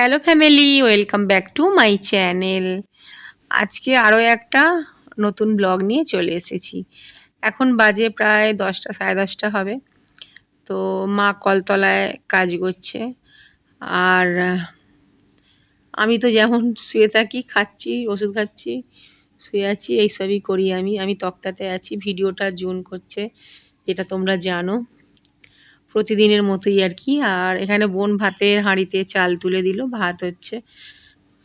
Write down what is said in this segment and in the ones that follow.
Hello family, welcome back to my channel. আজকে আরও একটা নতুন ব্লগ নিয়ে চলে এসেছি। এখন বাজে প্রায় দশটা, সাড়ে দশটা হবে। তো মা কলতলায় কাজ করছে। আর আমি তো যেমন শুয়ে থাকি, খাচ্ছি, ওষুধ খাচ্ছি, শুয়ে আছি এইসবই করি আমি। আমি তক্তাতে আছি, ভিডিওটা জুন করছে, যেটা তোমরা জানো। প্রতিদিনের মতোই আর কি। আর এখানে বোন ভাতের হাঁড়িতে চাল তুলে দিল, ভাত হচ্ছে।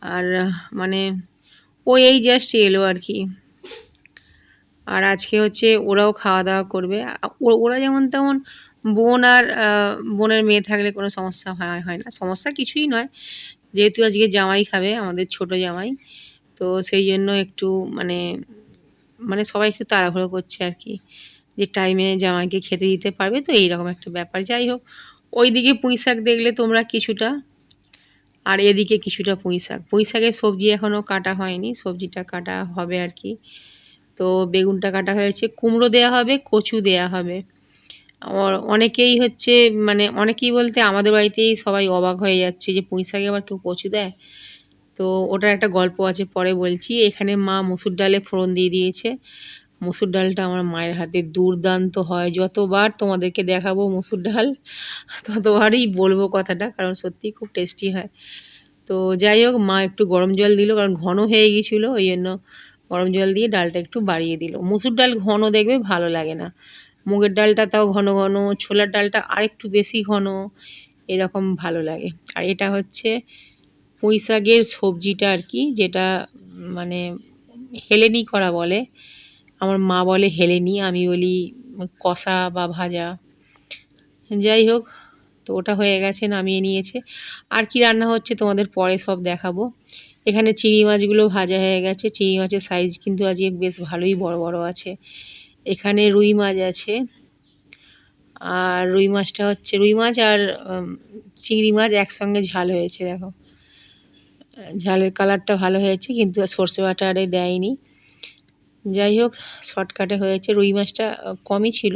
আর মানে ও এই জাস্ট এলো আর কি। আর আজকে হচ্ছে ওরাও খাওয়া দাওয়া করবে। ওরা যেমন তেমন বোন আর বোনের মেয়ে থাকলে কোনো সমস্যা হয় হয় না। সমস্যা কিছুই নয়। যেহেতু আজকে জামাই খাবে, আমাদের ছোট জামাই। তো সেই জন্য একটু মানে মানে সবাই একটু তাড়াহুড়ো করছে আর কি। যে টাইমে জামাইকে খেতে দিতে পারবে, তো এইরকম একটা ব্যাপার। যাই হোক ওই দিকে পুঁই শাক দেখলে তোমরা কিছুটা, আর এদিকে কিছুটা পুঁই শাক। পুঁই শাকের সবজি এখনও কাটা হয়নি, সবজিটা কাটা হবে আর কি। তো বেগুনটা কাটা হয়েছে, কুমড়ো দেয়া হবে, কচু দেয়া হবে। অনেকেই হচ্ছে মানে অনেকেই বলতে আমাদের বাড়িতেই সবাই অবাক হয়ে যাচ্ছে যে পুঁই শাকে আবার কেউ কচু দেয়। তো ওটার একটা গল্প আছে, পরে বলছি। এখানে মা মুসুর ডালে ফোড়ন দিয়ে দিয়েছে। মুসুর ডালটা আমার মায়ের হাতে দুর্দান্ত হয়। যতবার তোমাদেরকে দেখাবো মুসুর ডাল, ততবারই বলব কথাটা, কারণ সত্যিই খুব টেস্টি হয়। তো যাই হোক, মা একটু গরম জল দিল, কারণ ঘন হয়ে গিয়েছিল, ওই জন্য গরম জল দিয়ে ডালটা একটু বাড়িয়ে দিল। মুসুর ডাল ঘন দেখবে ভালো লাগে না। মুগের ডালটা তাও ঘন ঘন, ছোলার ডালটা আরেকটু বেশি ঘন, এরকম ভালো লাগে। আর এটা হচ্ছে পুঁই শাকের সবজিটা আর কি, যেটা মানে হেলেনি করা বলে আমার মা বলে, হেলেনি। আমি বলি, কষা বা ভাজা। যাই হোক, তো ওটা হয়ে গেছে, নামিয়ে নিয়েছে। আর কি রান্না হচ্ছে তোমাদের পরে সব দেখাবো। এখানে চিংড়ি মাছগুলো ভাজা হয়ে গেছে। চিংড়ি মাছের সাইজ কিন্তু আজকে বেশ ভালোই বড় বড় আছে। এখানে রুই মাছ আছে। আর রুই মাছটা হচ্ছে, রুই মাছ আর চিংড়ি মাছ একসঙ্গে ঝাল হয়েছে, দেখো। ঝালের কালারটা ভালো হয়েছে, কিন্তু সর্ষে বাটারে দেয়নি। যাই হোক শর্টকাটে হয়েছে। রুই মাছটা কমই ছিল।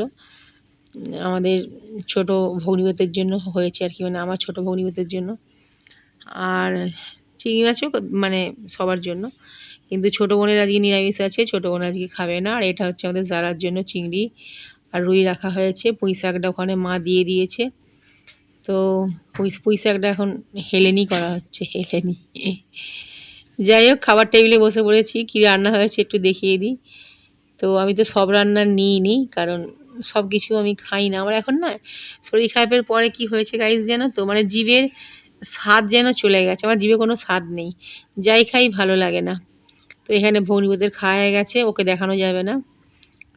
আমাদের ছোট ভগ্নিপতির জন্য হয়েছে আর কি মানে আমার ছোট ভগ্নিপতির জন্য। আর চিংড়ি মাছও মানে সবার জন্য। কিন্তু ছোটো বোনের আজকে নিরামিষ আছে, ছোটো বোন আজকে খাবে না। আর এটা হচ্ছে আমাদের জারার জন্য চিংড়ি। আর রুই রাখা হয়েছে। পুঁই শাকটা ওখানে মা দিয়ে দিয়েছে। তো পুঁই পুঁই শাকটা এখন হেলেনি করা হচ্ছে, হেলেনি। যাই হোক, খাবার টেবিলে বসে পড়েছি, কী রান্না হয়েছে একটু দেখিয়ে দিই। তো আমি তো সব রান্না নিইনি, কারণ সব কিছু আমি খাই না। আমার এখন না শরীর খারাপের পরে কি হয়েছে গাইজ যেন তো? মানে জীবের স্বাদ যেন চলে গেছে। আমার জীবে কোনো স্বাদ নেই। যাই খাই, ভালো লাগে না। তো এখানে ভগ্নিপতির খাওয়া হয়ে গেছে, ওকে দেখানো যাবে না।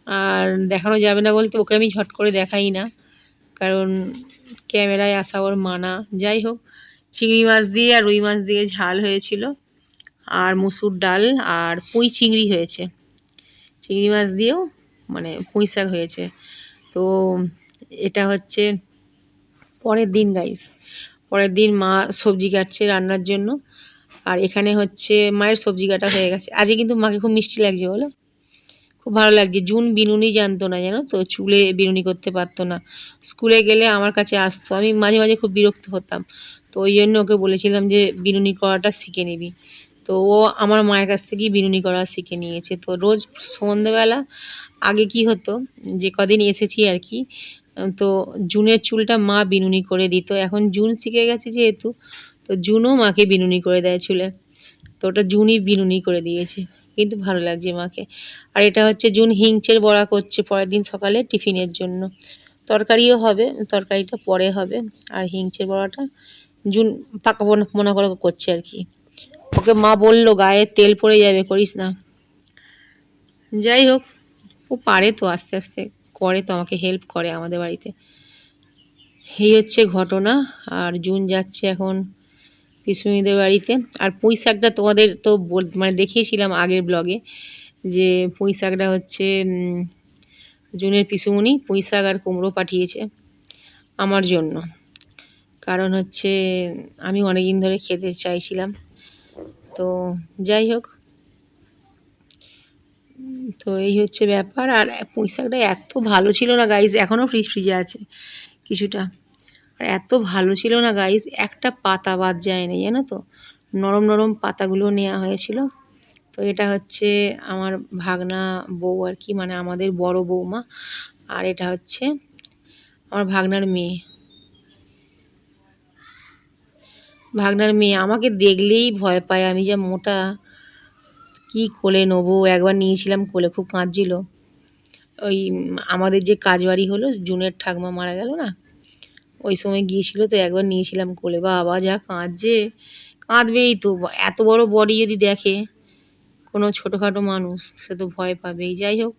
আর দেখানো যাবে না বলতে ওকে আমি ঝট করে দেখাই না। কারণ ক্যামেরায় আসা ওর মানা। যাই হোক, চিংড়ি মাছ দিয়ে আর রুই মাছ দিয়ে ঝাল হয়েছিল। আর মুসুর ডাল আর পুঁই চিংড়ি হয়েছে। চিংড়ি মাছ দিয়েও মানে পুঁই শাক হয়েছে। তো এটা হচ্ছে পরের দিন গাইস পরের দিন মা সবজি কাটছে রান্নার জন্য। আর এখানে হচ্ছে মায়ের সবজি কাটা হয়ে গেছে। আজকে কিন্তু মাকে খুব মিষ্টি লাগছে, বলো? খুব ভালো লাগছে। জুন বিনুনি জানতো না, জানো তো? চুলে বিনুনি করতে পারতো না। স্কুলে গেলে আমার কাছে আসতো। আমি মাঝে মাঝে খুব বিরক্ত হতাম। তো ওই জন্য ওকে বলেছিলাম যে, বিনুনি করাটা শিখে নিবি। তো ও আমার মায়ের কাছ থেকেই বিনুনি করা শিখে নিয়েছে। তো রোজ সন্ধ্যেবেলা আগে কি হতো, যে কদিন এসেছি আর কি, তো জুনের চুলটা মা বিনুনি করে দিত। এখন জুন শিখে গেছে যেহেতু, তো জুনও মাকে বিনুনি করে দেয় চুলে। তো ওটা জুনই বিনুনি করে দিয়েছে। কিন্তু ভালো লাগছে মাকে। আর এটা হচ্ছে জুন হিংচের বড়া করছে পরের দিন সকালে টিফিনের জন্য। তরকারিও হবে, তরকারিটা পরে হবে। আর হিংচের বড়াটা জুন পাকা মনে করে করছে আর কি। ওকে মা বলল, গায়ে তেল পড়ে যাবে, করিস না। যাই হোক, ও পারে তো, আস্তে আস্তে করে তো, আমাকে হেল্প করে আমাদের বাড়িতে। এই হচ্ছে ঘটনা, আর জুন যাচ্ছে এখন পিসুমিদের বাড়িতে। আর পুঁই শাকটা তোমাদের তো মানে দেখিয়েছিলাম আগের ব্লগে যে পুঁই শাকটা হচ্ছে জুনের পিসুমণি পুঁই শাক আর কুমড়ো পাঠিয়েছে আমার জন্য। কারণ হচ্ছে, আমি অনেক দিন ধরে খেতে চাইছিলাম। তো যাই হোক। তো এই হচ্ছে ব্যাপার। আর পুঁই শাকটা এত ভালো ছিল না গাইজ এখনও ফ্রিজ ফ্রিজে আছে কিছুটা। আর এত ভালো ছিল না গাইস একটা পাতা বাদ যায় যায়নি, জানো তো? নরম নরম পাতাগুলো নেওয়া হয়েছিল। তো এটা হচ্ছে আমার ভাগনা বউ আর কি মানে আমাদের বড় বৌমা। আর এটা হচ্ছে আমার ভাগনার মেয়ে। ভাগনার মেয়ে, আমাকে দেখলেই ভয় পায়। আমি যা মোটা, কি কোলে নেব? একবার নিয়েছিলাম কোলে, খুব কাঁদছিল। ওই আমাদের যে কাজবাড়ি হলো, জুনের ঠাকমা মারা গেল না? ওই সময় গিয়েছিল তো একবার নিয়েছিলাম কোলে। বাবা যা কাঁদছে, কাঁদবেই তো। এত বড় বডি যদি দেখে কোনো ছোটোখাটো মানুষ, সে তো ভয় পাবেই। যাই হোক,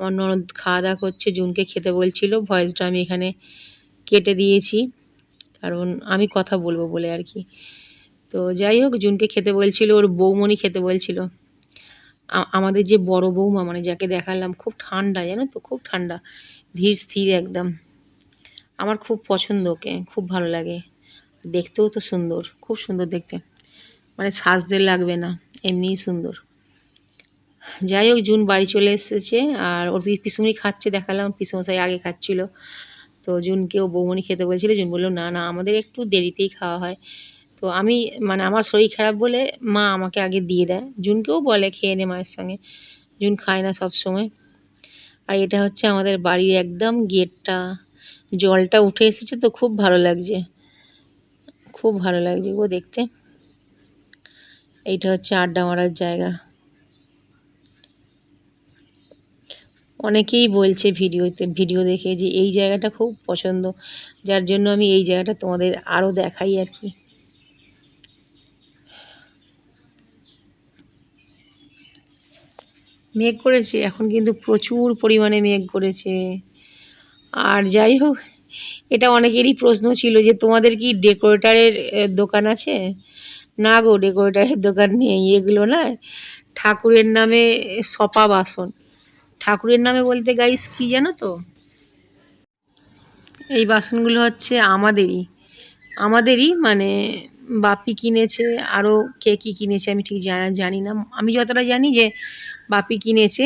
আমার ননদ খাওয়া দাওয়া করছে, জুনকে খেতে বলছিল। ভয়েসটা আমি এখানে কেটে দিয়েছি। কারণ আমি কথা বলব বলে আর কি। তো যাই হোক, জুনকে খেতে বলছিল, ওর বৌমণি খেতে বলছিল। আমাদের যে বড় বৌমা মানে যাকে দেখালাম, খুব ঠান্ডা, জানো তো, খুব ঠান্ডা, ধীর স্থির একদম। আমার খুব পছন্দ ওকে, খুব ভালো লাগে। দেখতেও তো সুন্দর, খুব সুন্দর দেখতে। মানে সাজতে লাগবে না, এমনিই সুন্দর। যাই হোক, জুন বাড়ি চলে এসেছে, আর ওর পিসুমনি খাচ্ছে, দেখালাম, পিসমশাই আগে খাচ্ছিল। তো জুনকে ও বৌমনি খেতে বলছিল, জুন বলল, না না, আমাদের একটু দেরিতেই খাওয়া হয়। তো আমি মানে আমার শরীর খারাপ বলে মা আমাকে আগে দিয়ে দেয়। জুনকেও বলে খেয়ে নে মায়ের সঙ্গে। জুন খায় না সব সময়। আর এটা হচ্ছে আমাদের বাড়ির একদম গেটটা। জলটা উঠে এসেছে তো খুব ভালো লাগছে। খুব ভালো লাগছে গো দেখতে। এইটা হচ্ছে আড্ডা মারার জায়গা। অনেকেই বলছে ভিডিওতে, ভিডিও দেখে যে এই জায়গাটা খুব পছন্দ, যার জন্য আমি এই জায়গাটা তোমাদের আরও দেখাই আর কি। মেঘ করেছে, এখন কিন্তু প্রচুর পরিমাণে মেঘ করেছে। আর যাই হোক, এটা অনেকেরই প্রশ্ন ছিল যে তোমাদের কি ডেকোরেটারের দোকান আছে? না গো, ডেকোরেটারের দোকান নেই, এগুলো না ঠাকুরের নামে সপা বাসন। ঠাকুরের নামে বলতে গাইস কি জানো তো? এই বাসনগুলো হচ্ছে আমাদেরই। আমাদেরই মানে বাপি কিনেছে আরও কে কী কিনেছে আমি ঠিক জানা, জানি না। আমি যতটা জানি যে বাপি কিনেছে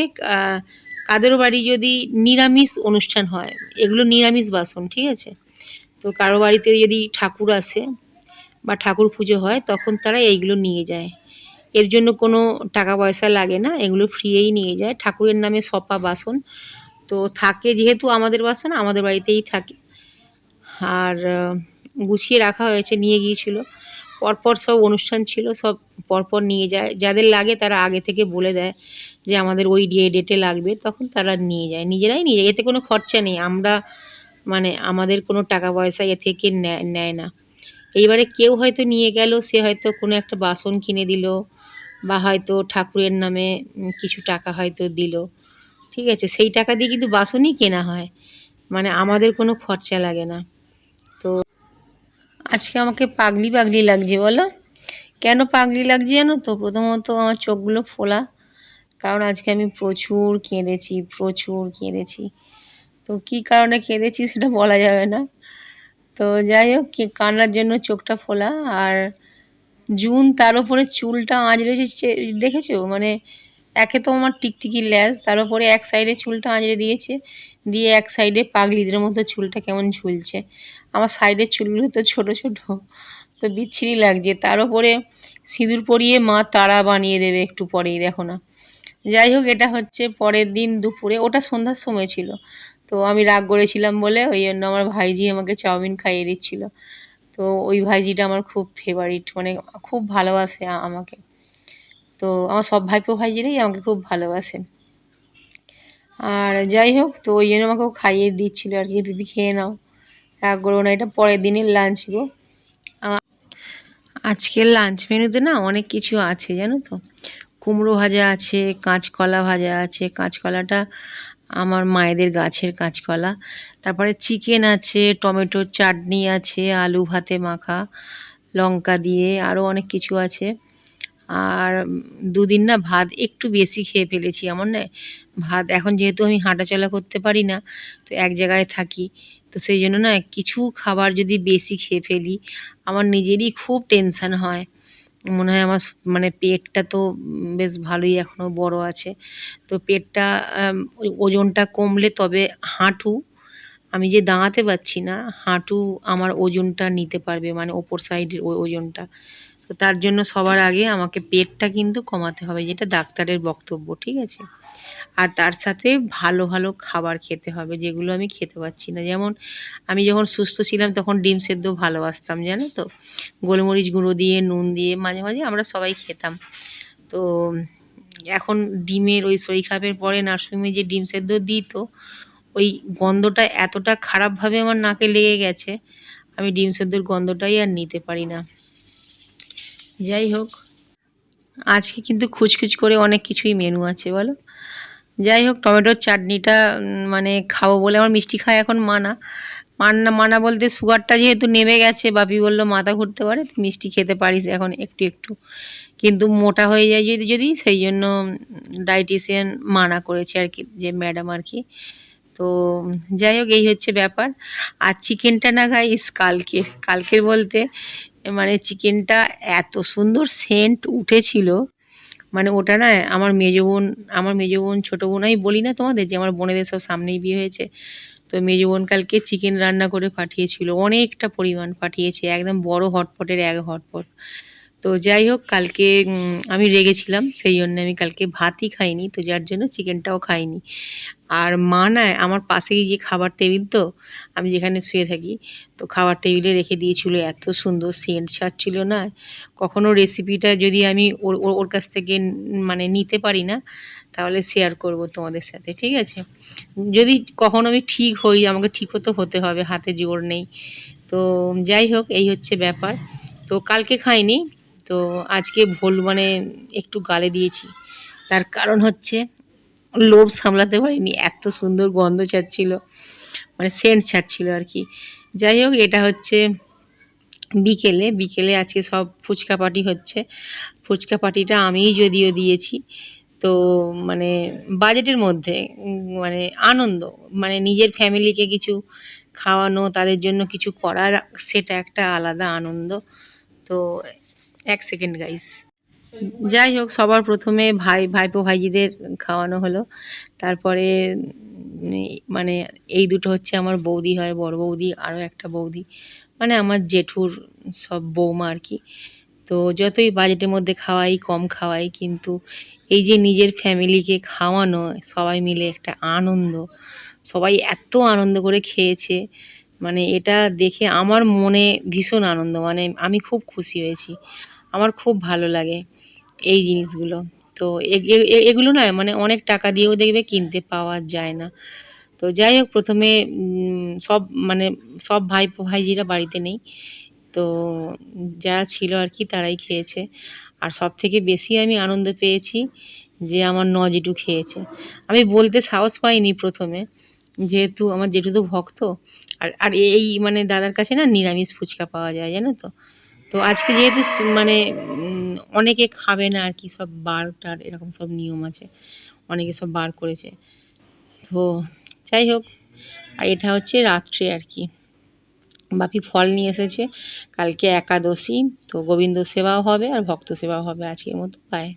কাদেরও বাড়ি যদি নিরামিষ অনুষ্ঠান হয়, এগুলো নিরামিষ বাসন, ঠিক আছে? তো কারও বাড়িতে যদি ঠাকুর আসে বা ঠাকুর পুজো হয়, তখন তারা এইগুলো নিয়ে যায়। এর জন্য কোনো টাকা পয়সা লাগে না, এগুলো ফ্রিয়েই নিয়ে যায়। ঠাকুরের নামে সপা বাসন। তো থাকে যেহেতু আমাদের বাসন, আমাদের বাড়িতেই থাকে। আর গুছিয়ে রাখা হয়েছে, নিয়ে গিয়েছিল। পরপর সব অনুষ্ঠান ছিল, সব পরপর নিয়ে যায়। যাদের লাগে তারা আগে থেকে বলে দেয় যে আমাদের ওই ডে, ডেটে লাগবে, তখন তারা নিয়ে যায়। নিজেরাই নিয়ে যায়, এতে কোনো খরচা নেই। আমরা মানে আমাদের কোনো টাকা পয়সা এ থেকে নেয় না। এইবারে কেউ হয়তো নিয়ে গেল, সে হয়তো কোনো একটা বাসন কিনে দিল বা হয়তো ঠাকুরের নামে কিছু টাকা হয়তো দিল। ঠিক আছে, সেই টাকা দিয়ে কিন্তু বাসনই কেনা হয়। মানে আমাদের কোনো খরচা লাগে না। তো আজকে আমাকে পাগলি পাগলি লাগছে, বলো। কেন পাগলি লাগছে জানো তো? প্রথমত আমার চোখগুলো ফোলা। কারণ আজকে আমি প্রচুর কেঁদেছি প্রচুর কেঁদেছি। তো কি কারণে কেঁদেছি সেটা বলা যাবে না। তো যাই হোক কান্নার জন্য চোখটা ফোলা। আর জুন, তার উপরে চুলটা আঁচড়েছে দেখেছ? মানে একে তো আমার টিকটিকি ল্যাস, তার উপরে এক সাইডে চুলটা আঁচড়ে দিয়েছে, দিয়ে এক সাইডে পাগলিদের মতো চুলটা কেমন ঝুলছে। আমার সাইডের চুলগুলো তো ছোট ছোট, তো বিচ্ছিরি লাগছে। তার উপরে সিঁদুর পরিয়ে মা তারা বানিয়ে দেবে একটু পরেই, দেখো না। যাই হোক, এটা হচ্ছে পরের দিন দুপুরে, ওটা সন্ধ্যার সময় ছিল। তো আমি রাগ করেছিলাম বলে ওই জন্য আমার ভাইজি আমাকে চাউমিন খাইয়ে দিচ্ছিল। তো ওই ভাইজিটা আমার খুব ফেভারিট মানে খুব ভালোবাসে আমাকে। তো আমার সব ভাইপো ভাইজিরাই আমাকে খুব ভালোবাসে। আর যাই হোক, তো ওই জন্য আমাকেও খাইয়ে দিচ্ছিল আর কি পিপি খেয়ে নাও। রাগ করব না, এটা পরের দিনের লাঞ্চ গো। আজকের লাঞ্চ মেনুতে না অনেক কিছু আছে, জানো তো? কুমড়ো ভাজা আছে, কাঁচকলা ভাজা আছে। কাঁচকলাটা আমার মায়েদের গাছের কাঁচকলা। তারপরে চিকেন আছে টমেটোর চাটনি আছে, আলু ভাতে মাখা, লঙ্কা দিয়ে আরও অনেক কিছু আছে। আর দুদিন না ভাত একটু বেশি খেয়ে ফেলেছি আমার না ভাত এখন যেহেতু আমি হাঁটাচলা করতে পারি না, তো এক জায়গায় থাকি। তো সেই জন্য না কিছু খাবার যদি বেশি খেয়ে ফেলি, আমার নিজেরই খুব টেনশান হয়। মনে হয় আমার মানে পেটটা তো বেশ ভালোই এখনও বড় আছে। তো পেটটা ওজনটা কমলে তবে হাঁটু, আমি যে দাঁড়াতে পারছি না, হাঁটু আমার ওজনটা নিতে পারবে মানে ওপর সাইডের ওই ওজনটা। তো তার জন্য সবার আগে আমাকে পেটটা কিন্তু কমাতে হবে, যেটা ডাক্তারের বক্তব্য, ঠিক আছে? আর তার সাথে ভালো ভালো খাবার খেতে হবে, যেগুলো আমি খেতে পারছি না। যেমন আমি যখন সুস্থ ছিলাম তখন ডিম সেদ্ধ ভালোবাসতাম, জানো তো? গোলমরিচ গুঁড়ো দিয়ে, নুন দিয়ে মাঝে মাঝে আমরা সবাই খেতাম। তো এখন ডিমের ওই শরীর খারাপের পরে নার্সিংহোমে যে ডিম সেদ্ধ দিত, ওই গন্ধটা এতটা খারাপভাবে আমার নাকে লেগে গেছে, আমি ডিম সেদ্ধর গন্ধটাই আর নিতে পারি না। যাই হোক, আজকে কিন্তু খুচখুচ করে অনেক কিছুই মেনু আছে, বলো? যাই হোক, টমেটোর চাটনিটা মানে খাব বলে আমার মিষ্টি খায় এখন মানা। মানা মানা বলতে সুগারটা যেহেতু নেমে গেছে, বাপি বলল মাথা ঘুরতে পারে, তুই মিষ্টি খেতে পারিস এখন একটু একটু। কিন্তু মোটা হয়ে যায় যদি যদি, সেই জন্য ডায়েটিশিয়ান মানা করেছে আর কি, যে ম্যাডাম আর কি। তো, যাই হোক, এই হচ্ছে ব্যাপার। আর চিকেনটা না গাইস কালকে কালকের বলতে মানে চিকেনটা এত সুন্দর সেন্ট উঠেছিল। মানে ওটা না আমার মেজো বোন, আমার মেজো বোন ছোটো বোন, আমি বলি না তোমাদের যে আমার বোনেদের সব সামনেই বিয়ে হয়েছে। তো মেজো বোন কালকে চিকেন রান্না করে পাঠিয়েছিল, অনেকটা পরিমাণ পাঠিয়েছে, একদম বড় হটপটের এক হটপট তো যাই হোক, কালকে আমি রেগেছিলাম, সেই জন্য আমি কালকে ভাতই খাইনি, তো যার জন্য চিকেনটাও খাইনি। আর মা না, আমার পাশেই যে খাবার টেবিল তো, আমি যেখানে শুয়ে থাকি, তো খাবার টেবিলে রেখে দিয়েছিল, এত সুন্দর সেন্ট ছাড়ছিল না। কখনো রেসিপিটা যদি আমি ওর ওর কাছ থেকে মানে নিতে পারি না, তাহলে শেয়ার করব তোমাদের সাথে, ঠিক আছে? যদি কখনো আমি ঠিক হই, আমাকে ঠিকও তো হতে হবে, হাতে জোর নেই। তো যাই হোক, এই হচ্ছে ব্যাপার। তো কালকে খাইনি তো আজকে ভুল মানে একটু গালে দিয়েছি। তার কারণ হচ্ছে লোভ সামলাতে পারিনি, এত সুন্দর গন্ধ ছাড়ছিল মানে সেন্ট ছাড়ছিল আর কি। যাই হোক, এটা হচ্ছে বিকেলে বিকেলে আজকে সব ফুচকা পার্টি হচ্ছে। ফুচকা পার্টিটা আমিই যদিও দিয়েছি, তো মানে বাজেটের মধ্যে মানে আনন্দ মানে নিজের ফ্যামিলিকে কিছু খাওয়ানো, তাদের জন্য কিছু করার, সেটা একটা আলাদা আনন্দ। তো এক সেকেন্ড গাইস যাই হোক, সবার প্রথমে ভাই, ভাইপো, ভাইজিদের খাওয়ানো হলো। তারপরে মানে এই দুটো হচ্ছে আমার বৌদি হয়, বড় বৌদি আরও একটা বৌদি। মানে আমার জেঠুর সব বৌমা আর কি। তো যতই বাজেটের মধ্যে খাওয়াই, কম খাওয়াই, কিন্তু এই যে নিজের ফ্যামিলিকে খাওয়ানো, সবাই মিলে একটা আনন্দ। সবাই এত আনন্দ করে খেয়েছে। মানে এটা দেখে আমার মনে ভীষণ আনন্দ। মানে আমি খুব খুশি হয়েছি। আমার খুব ভালো লাগে এই জিনিসগুলো। তো এগুলো নয় মানে অনেক টাকা দিয়েও দেখবে কিনতে পাওয়া যায় না। তো যাই হোক প্রথমে সব মানে সব ভাই ভাইজিরা বাড়িতে নেই। তো যারা ছিল আর কি তারাই খেয়েছে। আর সব থেকে বেশি আমি আনন্দ পেয়েছি যে আমার ন জেঠু খেয়েছে। আমি বলতে সাহস পাইনি প্রথমে, যেহেতু আমার জেঠু তো ভক্ত। আর আর এই মানে দাদার কাছে না নিরামিষ ফুচকা পাওয়া যায়, জানো তো? তো আজকে যেহেতু মানে অনেকে খাবে না আর কি, সব বার টার এরকম সব নিয়ম আছে, অনেকে সব বার করেছে। তো যাই হোক, আর এটা হচ্ছে রাত্রে আর কি। বাপি ফল নিয়ে এসেছে, কালকে একাদশী, তো গোবিন্দ সেবাও হবে আর ভক্ত সেবাও হবে আজকের মতো পায়